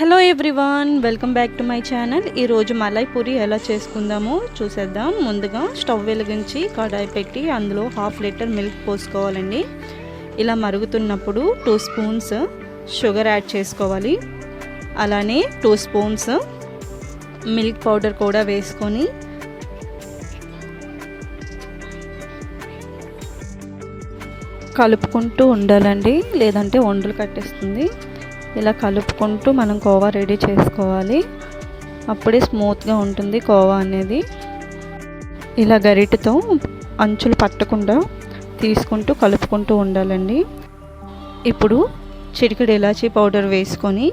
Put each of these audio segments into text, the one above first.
Hello everyone welcome back to my channel. ఈరోజు మలై పూరి ఎలా చేసుకుందామో చూసేద్దాం. ముందుగా స్టవ్ వెలిగించి కడాయి పెట్టి అందులో హాఫ్ లీటర్ మిల్క్ పోసుకోవాలండి. ఇలా మరుగుతున్నప్పుడు టూ స్పూన్స్ షుగర్ యాడ్ చేసుకోవాలి. అలానే టూ స్పూన్స్ మిల్క్ పౌడర్ కూడా వేసుకొని కలుపుకుంటూ ఉండాలండి. లేదంటే వండలు కట్టేస్తుంది. ఇలా కలుపుకుంటూ మనం కోవా రెడీ చేసుకోవాలి. అప్పుడే స్మూత్గా ఉంటుంది కోవా అనేది. ఇలా గరిటతో అంచులు పట్టకుండా తీసుకుంటూ కలుపుకుంటూ ఉండాలండి. ఇప్పుడు చిటికెడు ఇలాచీ పౌడర్ వేసుకొని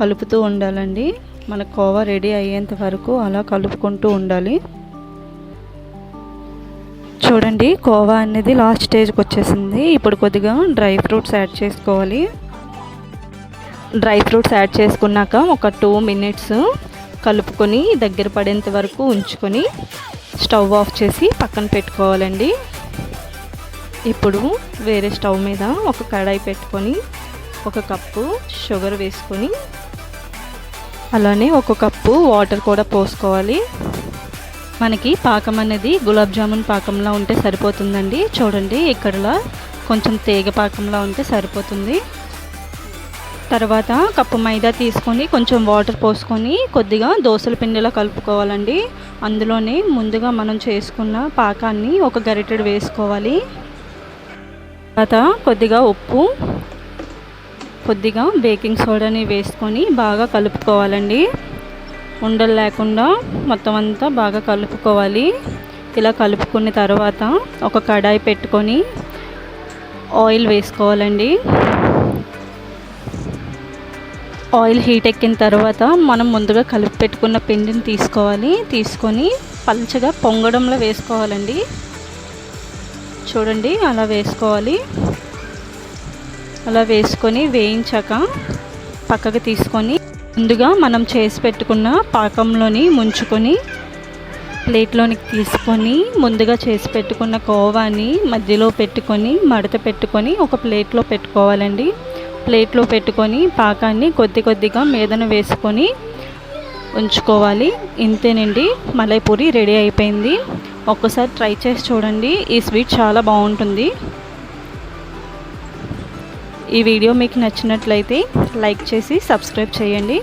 కలుపుతూ ఉండాలండి. మన కోవా రెడీ అయ్యేంత వరకు అలా కలుపుకుంటూ ఉండాలి. చూడండి కోవా అనేది లాస్ట్ స్టేజ్కి వచ్చేసింది. ఇప్పుడు కొద్దిగా డ్రై ఫ్రూట్స్ యాడ్ చేసుకోవాలి. డ్రై ఫ్రూట్స్ యాడ్ చేసుకున్నాక ఒక టూ మినిట్స్ కలుపుకొని దగ్గర పడేంత వరకు ఉంచుకొని స్టవ్ ఆఫ్ చేసి పక్కన పెట్టుకోవాలండి. ఇప్పుడు వేరే స్టవ్ మీద ఒక కడాయి పెట్టుకొని ఒక కప్పు షుగర్ వేసుకొని అలానే ఒక కప్పు వాటర్ కూడా పోసుకోవాలి. మనకి పాకం అనేది గులాబ్ జామున్ పాకంలా ఉంటే సరిపోతుందండి. చూడండి ఇక్కడలా కొంచెం తేగ పాకంలా ఉంటే సరిపోతుంది. తర్వాత కప్పు మైదా తీసుకొని కొంచెం వాటర్ పోసుకొని కొద్దిగా దోసల పిండిలా కలుపుకోవాలండి. అందులోనే ముందుగా మనం చేసుకున్న పాకాన్ని ఒక గరిటెడు వేసుకోవాలి. తర్వాత కొద్దిగా ఉప్పు కొద్దిగా బేకింగ్ సోడాని వేసుకొని బాగా కలుపుకోవాలండి. ఉండలు లేకుండా మొత్తం అంతా బాగా కలుపుకోవాలి. ఇలా కలుపుకున్న తర్వాత ఒక కడాయి పెట్టుకొని ఆయిల్ వేసుకోవాలండి. ఆయిల్ హీట్ ఎక్కిన తర్వాత మనం ముందుగా కలిపి పెట్టుకున్న పిండిని తీసుకోవాలి. తీసుకొని పల్చగా పొంగడంలో వేసుకోవాలండి. చూడండి అలా వేసుకోవాలి. అలా వేసుకొని వేయించాక పక్కకు తీసుకొని ముందుగా మనం చేసి పెట్టుకున్న పాకంలోని ముంచుకొని ప్లేట్లోనికి తీసుకొని ముందుగా చేసి పెట్టుకున్న కోవాని మధ్యలో పెట్టుకొని మడత పెట్టుకొని ఒక ప్లేట్లో పెట్టుకోవాలండి. ప్లేట్లో పెట్టుకొని పాకాన్ని కొద్ది కొద్దిగా మీదన వేసుకొని ఉంచుకోవాలి. ఇంతేనండి మలైపూరి రెడీ అయిపోయింది. ఒక్కసారి ట్రై చేసి చూడండి ఈ స్వీట్ చాలా బాగుంటుంది. ఈ వీడియో మీకు నచ్చినట్లయితే లైక్ చేసి సబ్స్క్రైబ్ చేయండి.